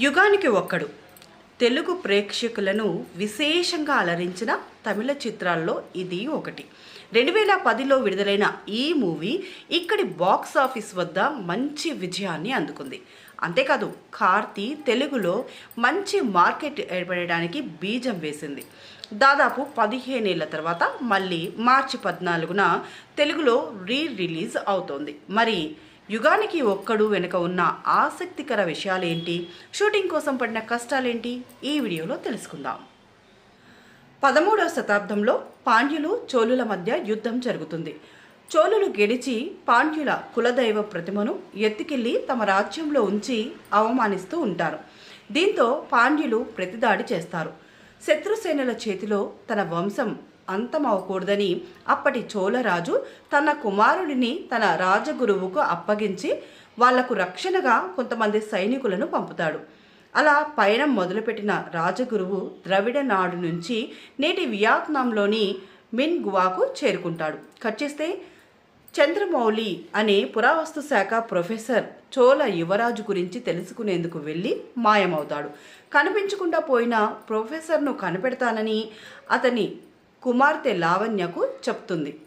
యుగానికి ఒక్కడు. తెలుగు ప్రేక్షకులను విశేషంగా అలరించిన తమిళ చిత్రాల్లో ఇది ఒకటి. రెండు వేల పదిలో విడుదలైన ఈ మూవీ ఇక్కడి బాక్స్ ఆఫీస్ వద్ద మంచి విజయాన్ని అందుకుంది. అంతేకాదు కార్తీ తెలుగులో మంచి మార్కెట్ ఏర్పడడానికి బీజం వేసింది. దాదాపు పదిహేనేళ్ళ తర్వాత మళ్ళీ మార్చి పద్నాలుగున తెలుగులో రీ రిలీజ్ అవుతోంది. మరి యుగానికి ఒక్కడు వెనుక ఉన్న ఆసక్తికర విషయాలేంటి? షూటింగ్ కోసం పడిన కష్టాలేంటి? ఈ వీడియోలో తెలుసుకుందాం. పదమూడవ శతాబ్దంలో పాండ్యులు చోళుల మధ్య యుద్ధం జరుగుతుంది. చోళులు గెలిచి పాండ్యుల కులదైవ ప్రతిమను ఎత్తుకెళ్ళి తమ రాజ్యంలో ఉంచి అవమానిస్తూ ఉంటారు. దీంతో పాండ్యులు ప్రతిదాడి చేస్తారు. శత్రుసేనల చేతిలో తన వంశం అంతమవకూడదని అప్పటి చోళరాజు తన కుమారుడిని తన రాజగురువుకు అప్పగించి వాళ్ళకు రక్షణగా కొంతమంది సైనికులను పంపుతాడు. అలా పయనం మొదలుపెట్టిన రాజగురువు ద్రవిడ నాడు నుంచి నేటి వియత్నాంలోని మిన్ గువాకు చేరుకుంటాడు. కట్ చేస్తే చంద్రమౌళి అనే పురావస్తు శాఖ ప్రొఫెసర్ చోళ యువరాజు గురించి తెలుసుకునేందుకు వెళ్ళి మాయమవుతాడు. కనిపించకుండా పోయిన ప్రొఫెసర్ను కనిపెడతానని అతని కుమార్తె లావణ్యకు చెప్తుంది.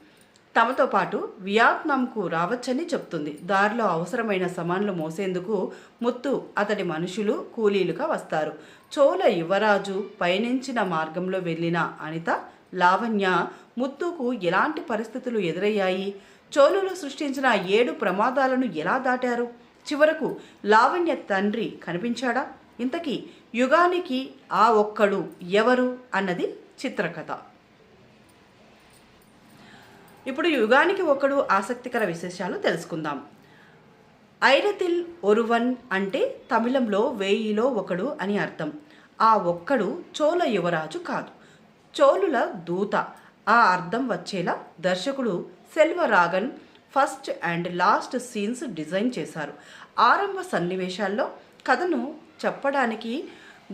తమతో పాటు వియత్నాంకు రావచ్చని చెప్తుంది. దారిలో అవసరమైన సమాన్లు మోసేందుకు ముత్తు అతడి మనుషులు కూలీలుగా వస్తారు. చోళ యువరాజు పయనించిన మార్గంలో వెళ్ళిన అనిత లావణ్య ముత్తుకు ఎలాంటి పరిస్థితులు ఎదురయ్యాయి? చోళులు సృష్టించిన ఏడు ప్రమాదాలను ఎలా దాటారు? చివరకు లావణ్య తండ్రి కనిపించాడా? ఇంతకీ యుగానికి ఆ ఒక్కడు ఎవరు? అన్నది చిత్రకథ. ఇప్పుడు యుగానికి ఒకడు ఆసక్తికర విశేషాలు తెలుసుకుందాం. ఐరతిల్ ఒరువన్ అంటే తమిళంలో వేయిలో ఒకడు అని అర్థం. ఆ ఒక్కడు చోళ యువరాజు కాదు. చోళుల దూత. ఆ అర్థం వచ్చేలా దర్శకుడు Selvaraghavan first and last scenes design చేశారు. ఆరంభ సన్నివేశాల్లో కథను చెప్పడానికి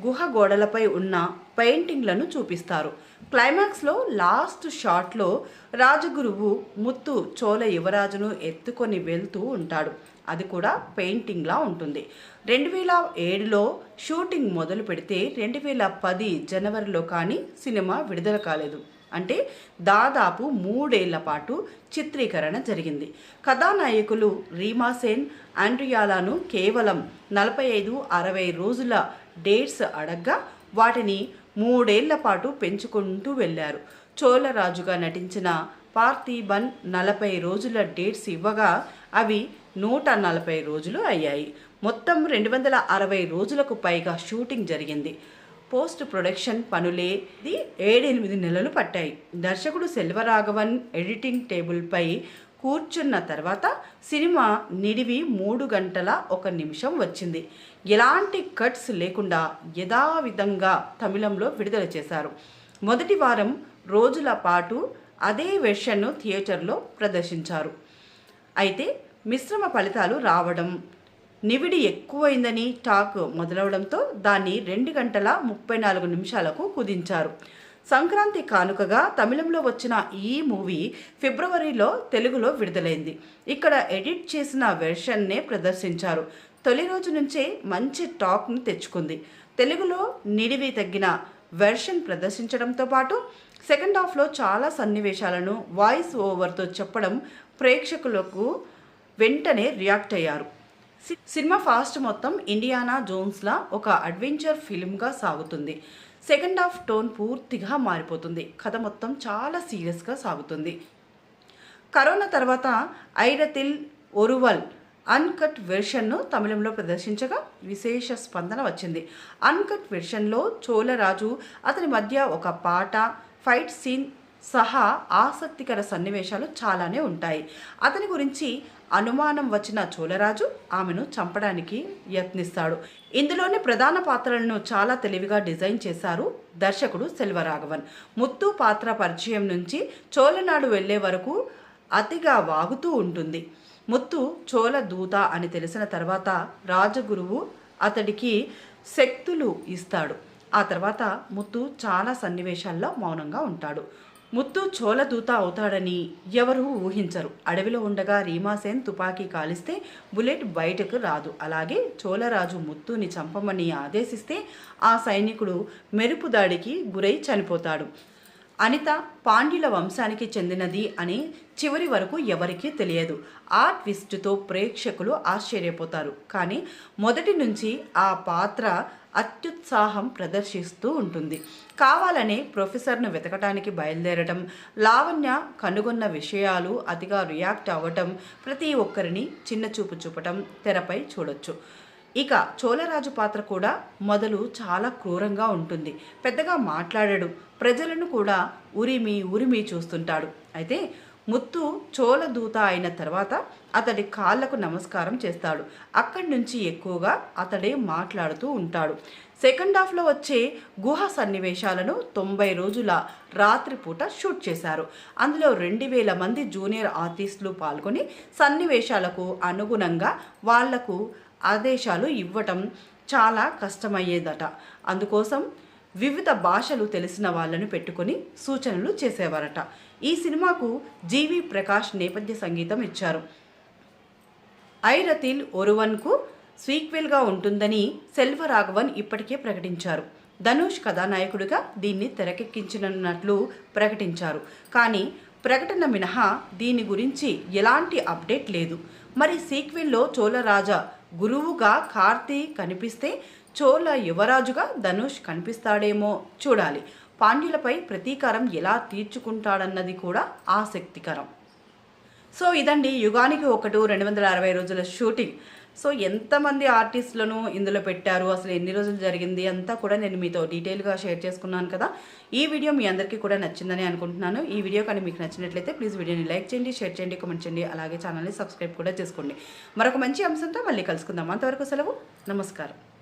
గుహ గోడలపై ఉన్న పెయింటింగ్లను చూపిస్తారు. క్లైమాక్స్లో లాస్ట్ షాట్లో రాజగురువు ముత్తు చోళ యువరాజును ఎత్తుకొని వెళ్తూ ఉంటాడు. అది కూడా పెయింటింగ్లా ఉంటుంది. రెండు వేల ఏడులో షూటింగ్ మొదలు పెడితే రెండు వేల పది జనవరిలో కానీ సినిమా విడుదల కాలేదు. అంటే దాదాపు మూడేళ్ళ పాటు చిత్రీకరణ జరిగింది. కథానాయకులు రీమా సేన్ ఆండ్రియాలాను కేవలం నలభై ఐదు అరవై రోజుల డేట్స్ అడగ్గా వాటిని మూడేళ్ళ పాటు పెంచుకుంటూ వెళ్ళారు. చోళరాజుగా నటించిన పార్థిబన్ నలభై రోజుల డేట్స్ ఇవ్వగా అవి నూట నలభై రోజులు అయ్యాయి. మొత్తం రెండు వందల అరవై రోజులకు పైగా షూటింగ్ జరిగింది. పోస్ట్ ప్రొడక్షన్ పనులే ఏడెనిమిది నెలలు పట్టాయి. దర్శకుడు సెల్వరాఘవన్ ఎడిటింగ్ టేబుల్పై కూర్చున్న తర్వాత సినిమా నిడివి మూడు గంటల ఒక నిమిషం వచ్చింది. ఎలాంటి కట్స్ లేకుండా యథావిధంగా తమిళంలో విడుదల చేశారు. మొదటి వారం రోజుల పాటు అదే వెర్షన్ను థియేటర్లో ప్రదర్శించారు. అయితే మిశ్రమ ఫలితాలు రావడం నివిడి ఎక్కువైందని టాక్ మొదలవడంతో దాన్ని రెండు గంటల ముప్పై నాలుగు నిమిషాలకు కుదించారు. సంక్రాంతి కానుకగా తమిళంలో వచ్చిన ఈ మూవీ ఫిబ్రవరిలో తెలుగులో విడుదలైంది. ఇక్కడ ఎడిట్ చేసిన వెర్షన్నే ప్రదర్శించారు. తొలి రోజు నుంచే మంచి టాక్ను తెచ్చుకుంది. తెలుగులో నిడివి తగ్గిన వెర్షన్ ప్రదర్శించడంతో పాటు సెకండ్ హాఫ్లో చాలా సన్నివేశాలను వాయిస్ ఓవర్తో చెప్పడం ప్రేక్షకులకు వెంటనే రియాక్ట్ అయ్యారు. సినిమా ఫాస్ట్ మొత్తం ఇండియానా జోన్స్లా ఒక అడ్వెంచర్ ఫిల్మ్గా సాగుతుంది. సెకండ్ హాఫ్ టోన్ పూర్తిగా మారిపోతుంది. కథ మొత్తం చాలా సీరియస్గా సాగుతుంది. కరోనా తర్వాత ఐరతిల్ ఒరువల్ అన్కట్ వెర్షన్ను తమిళంలో ప్రదర్శించగా విశేష స్పందన వచ్చింది. అన్కట్ వెర్షన్లో చోళరాజు అతని మధ్య ఒక పాట ఫైట్ సీన్ సహా ఆసక్తికర సన్నివేశాలు చాలానే ఉంటాయి. అతని గురించి అనుమానం వచ్చిన చోళరాజు ఆమెను చంపడానికి యత్నిస్తాడు. ఇందులోని ప్రధాన పాత్రలను చాలా తెలివిగా డిజైన్ చేశారు దర్శకుడు సెల్వరాఘవన్. ముత్తు పాత్ర పరిచయం నుంచి చోళనాడు వెళ్ళే వరకు అతిగా వాగుతూ ఉంటుంది. ముత్తు చోళ దూత అని తెలిసిన తర్వాత రాజగురువు అతడికి శక్తులు ఇస్తాడు. ఆ తర్వాత ముత్తు చాలా సన్నివేశాల్లో మౌనంగా ఉంటాడు. ముత్తు చోలదూత అవుతాడని ఎవరూ ఊహించరు. అడవిలో ఉండగా రీమాసేన్ తుపాకీ కాలిస్తే బుల్లెట్ బయటకు రాదు. అలాగే చోళరాజు ముత్తుని చంపమని ఆదేశిస్తే ఆ సైనికుడు మెరుపు దాడికి గురై చనిపోతాడు. అనిత పాండ్యుల వంశానికి చెందినది అని చివరి వరకు ఎవరికీ తెలియదు. ఆ ట్విస్ట్తో ప్రేక్షకులు ఆశ్చర్యపోతారు. కానీ మొదటి నుంచి ఆ పాత్ర అత్యుత్సాహం ప్రదర్శిస్తూ ఉంటుంది. కావాలనే ప్రొఫెసర్ను వెతకటానికి బయలుదేరటం లావణ్య కనుగొన్న విషయాలు అతిగా రియాక్ట్ అవ్వటం ప్రతి ఒక్కరిని చిన్న చూపు చూపటం తెరపై చూడొచ్చు. ఇక చోళరాజు పాత్ర కూడా మొదలు చాలా క్రూరంగా ఉంటుంది. పెద్దగా మాట్లాడడు. ప్రజలను కూడా ఉరిమి ఉరిమి చూస్తుంటాడు. అయితే ముత్తు చోళ దూత అయిన తర్వాత అతడి కాళ్ళకు నమస్కారం చేస్తాడు. అక్కడి నుంచి ఎక్కువగా అతడే మాట్లాడుతూ ఉంటాడు. సెకండ్ హాఫ్లో వచ్చే గుహ సన్నివేశాలను తొంభై రోజుల రాత్రిపూట షూట్ చేశారు. అందులో రెండు వేల మంది జూనియర్ ఆర్టిస్టులు పాల్గొని సన్నివేశాలకు అనుగుణంగా వాళ్ళకు ఆదేశాలు ఇవ్వటం చాలా కష్టమయ్యేదట. అందుకోసం వివిధ భాషలు తెలిసిన వాళ్ళను పెట్టుకొని సూచనలు చేసేవారట. ఈ సినిమాకు జీవి ప్రకాష్ నేపథ్య సంగీతం ఇచ్చారు. ఐరతిల్ ఒరువన్కు సీక్వెల్గా ఉంటుందని సెల్వరాఘవన్ ఇప్పటికే ప్రకటించారు. ధనుష్ కథానాయకుడిగా దీన్ని తెరకెక్కించనున్నట్లు ప్రకటించారు. కానీ ప్రకటన మినహా దీని గురించి ఎలాంటి అప్డేట్ లేదు. మరి సీక్వెల్లో చోళరాజా గురువుగా కార్తీ కనిపిస్తే చోళ యువరాజుగా ధనుష్ కనిపిస్తాడేమో చూడాలి. పాండ్యులపై ప్రతీకారం ఎలా తీర్చుకుంటాడన్నది కూడా ఆసక్తికరం సో ఇదండి యుగానికి ఒకటి రెండు వందల అరవై రోజుల షూటింగ్. సో ఎంతమంది ఆర్టిస్టులను ఇందులో పెట్టారు? అసలు ఎన్ని రోజులు జరిగింది? అంతా కూడా నేను మీతో డీటెయిల్గా షేర్ చేసుకున్నాను కదా. ఈ వీడియో మీ అందరికీ కూడా నచ్చిందని అనుకుంటున్నాను. ఈ వీడియో కానీ మీకు నచ్చినట్లయితే ప్లీజ్ వీడియోని లైక్ చేయండి షేర్ చేయండి కామెంట్ చేయండి అలాగే ఛానల్ని సబ్స్క్రైబ్ కూడా చేసుకోండి. మరొక మంచి అంశంతో మళ్ళీ కలుసుకుందాం. అంతవరకు సెలవు. నమస్కారం.